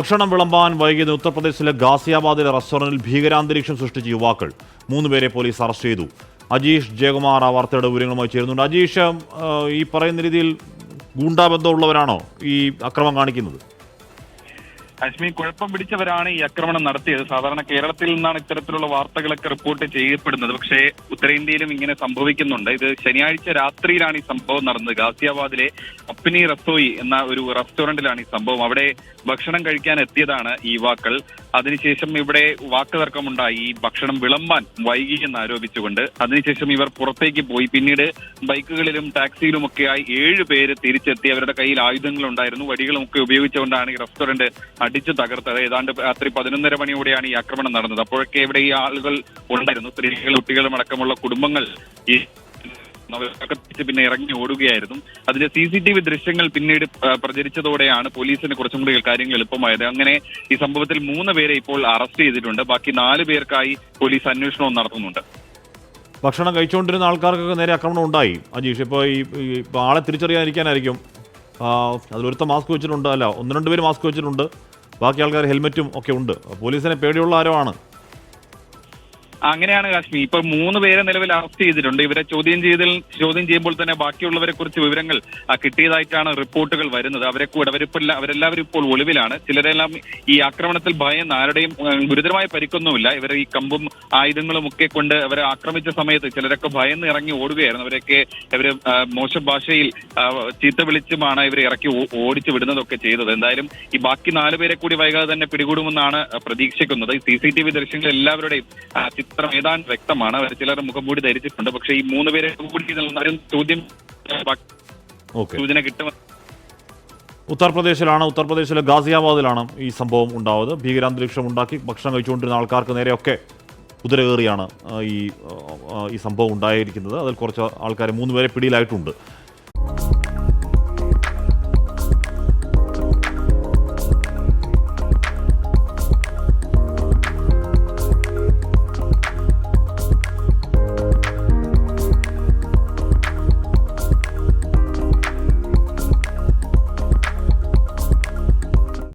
ഭക്ഷണം വിളമ്പാൻ വൈകിയത് ഉത്തർപ്രദേശിലെ ഗാസിയാബാദിലെ റെസ്റ്റോറന്റിൽ ഭീകരാന്തരീക്ഷം സൃഷ്ടിച്ച യുവാക്കൾ. മൂന്നുപേരെ പോലീസ് അറസ്റ്റ് ചെയ്തു. അജീഷ് ജയകുമാർ ആ വാർത്തയുടെ വിവരങ്ങളുമായി ചേരുന്നുണ്ട്. അജീഷ് ഈ പറയുന്ന രീതിയിൽ ഗൂണ്ടാബന്ധമുള്ളവരാണോ ഈ അക്രമം കാണിക്കുന്നത്? അശ്മി കുഴപ്പം പിടിച്ചവരാണ് ഈ ആക്രമണം നടത്തിയത്. സാധാരണ കേരളത്തിൽ നിന്നാണ് ഇത്തരത്തിലുള്ള വാർത്തകളൊക്കെ റിപ്പോർട്ട് ചെയ്യപ്പെടുന്നത്. പക്ഷേ ഉത്തരേന്ത്യയിലും ഇങ്ങനെ സംഭവിക്കുന്നുണ്ട്. ഇത് ശനിയാഴ്ച രാത്രിയിലാണ് ഈ സംഭവം നടന്നത്. ഗാസിയാബാദിലെ അപ്പിനി റസോയി എന്ന ഒരു റെസ്റ്റോറന്റിലാണ് ഈ സംഭവം. അവിടെ ഭക്ഷണം കഴിക്കാൻ എത്തിയതാണ് ഈ യുവാക്കൾ. അതിനുശേഷം ഇവിടെ വാക്കുതർക്കമുണ്ടായി. ഈ ഭക്ഷണം വിളമ്പാൻ വൈകി എന്ന് ആരോപിച്ചുകൊണ്ട് അതിനുശേഷം ഇവർ പുറത്തേക്ക് പോയി. പിന്നീട് ബൈക്കുകളിലും ടാക്സിയിലും ഒക്കെയായി ഏഴ് പേര് തിരിച്ചെത്തി. അവരുടെ കയ്യിൽ ആയുധങ്ങളുണ്ടായിരുന്നു. വടികളും ഒക്കെ ഉപയോഗിച്ചുകൊണ്ടാണ് ഈ റെസ്റ്റോറന്റ് അടിച്ചു തകർത്തത്. ഏതാണ്ട് രാത്രി പതിനൊന്നര മണിയോടെയാണ് ഈ ആക്രമണം നടന്നത്. അപ്പോഴൊക്കെ ഇവിടെ ഈ ആളുകൾ ഉണ്ടായിരുന്നു. സ്ത്രീകളും കുട്ടികളും അടക്കമുള്ള കുടുംബങ്ങൾ ഈ പിന്നെ ഇറങ്ങി ഓടുകയായിരുന്നു. അതിന്റെ സി സി ടി വി ദൃശ്യങ്ങൾ പിന്നീട് പ്രചരിച്ചതോടെയാണ് പോലീസിന് കുറച്ചും കൂടി കാര്യങ്ങൾ എളുപ്പമായത്. അങ്ങനെ ഈ സംഭവത്തിൽ മൂന്ന് പേരെ ഇപ്പോൾ അറസ്റ്റ് ചെയ്തിട്ടുണ്ട്. ബാക്കി നാല് പേർക്കായി പോലീസ് അന്വേഷണവും നടത്തുന്നുണ്ട്. ഭക്ഷണം കഴിച്ചുകൊണ്ടിരുന്ന ആൾക്കാർക്കൊക്കെ നേരെ ആക്രമണം ഉണ്ടായി. അജീഷ് ഇപ്പോൾ ഈ ആളെ തിരിച്ചറിയാതിരിക്കാനായിരിക്കും അതിലൊരുത്ത മാസ്ക് വെച്ചിട്ടുണ്ട്. അല്ല ഒന്ന് രണ്ട് പേര് മാസ്ക് വെച്ചിട്ടുണ്ട്. ബാക്കി ആൾക്കാർ ഹെൽമെറ്റും ഒക്കെ ഉണ്ട്. പോലീസിനെ പേടിയുള്ള ആരോ ആണ്. അങ്ങനെയാണ് കാശ്മീർ ഇപ്പൊ മൂന്ന് പേരെ നിലവിൽ അറസ്റ്റ് ചെയ്തിട്ടുണ്ട്. ഇവരെ ചോദ്യം ചെയ്തൽ ചോദ്യം ചെയ്യുമ്പോൾ തന്നെ ബാക്കിയുള്ളവരെ കുറിച്ച് വിവരങ്ങൾ കിട്ടിയതായിട്ടാണ് റിപ്പോർട്ടുകൾ വരുന്നത്. അവരെ കൂടെ അവരിപ്പോൾ അവരെല്ലാവരും ഇപ്പോൾ ഒളിവിലാണ്. ചിലരെല്ലാം ഈ ആക്രമണത്തിൽ ഭയന്ന് ആരുടെയും ഗുരുതരമായ പരിക്കൊന്നുമില്ല. ഇവരെ ഈ കമ്പും ആയുധങ്ങളും ഒക്കെ കൊണ്ട് അവരെ ആക്രമിച്ച സമയത്ത് ചിലരൊക്കെ ഭയന്ന് ഇറങ്ങി ഓടുകയായിരുന്നു. അവരൊക്കെ ഇവർ മോശം ഭാഷയിൽ ചീത്ത വിളിച്ചുമാണ് ഇവരെ ഇറക്കി ഓടിച്ചു വിടുന്നതൊക്കെ ചെയ്തത്. എന്തായാലും ഈ ബാക്കി നാല് പേരെ കൂടി വൈകാതെ തന്നെ പിടികൂടുമെന്നാണ് പ്രതീക്ഷിക്കുന്നത്. സി സി ടി വി ദൃശ്യങ്ങൾ എല്ലാവരുടെയും ചിത്രം ഏതാണ്ട് വ്യക്തമാണ്. അവർ ചിലർ മുഖംമൂടി ധരിച്ചിട്ടുണ്ട്. പക്ഷേ ഈ മൂന്ന് പേരെ കൂടി ചോദ്യം സൂചന കിട്ടും ഉത്തർപ്രദേശിലാണ് ഉത്തർപ്രദേശിലെ ഗാസിയാബാദിലാണ് ഈ സംഭവം ഉണ്ടാവുന്നത്. ഭീകരാന്തരീക്ഷം ഉണ്ടാക്കി ഭക്ഷണം കഴിച്ചുകൊണ്ടിരുന്ന ആൾക്കാർക്ക് നേരെയൊക്കെ കുതിരകേറിയാണ് ഈ ഈ സംഭവം ഉണ്ടായിരിക്കുന്നത്. അതിൽ കുറച്ച് ആൾക്കാർ മൂന്ന് പേരെ പിടിയിലായിട്ടുണ്ട്.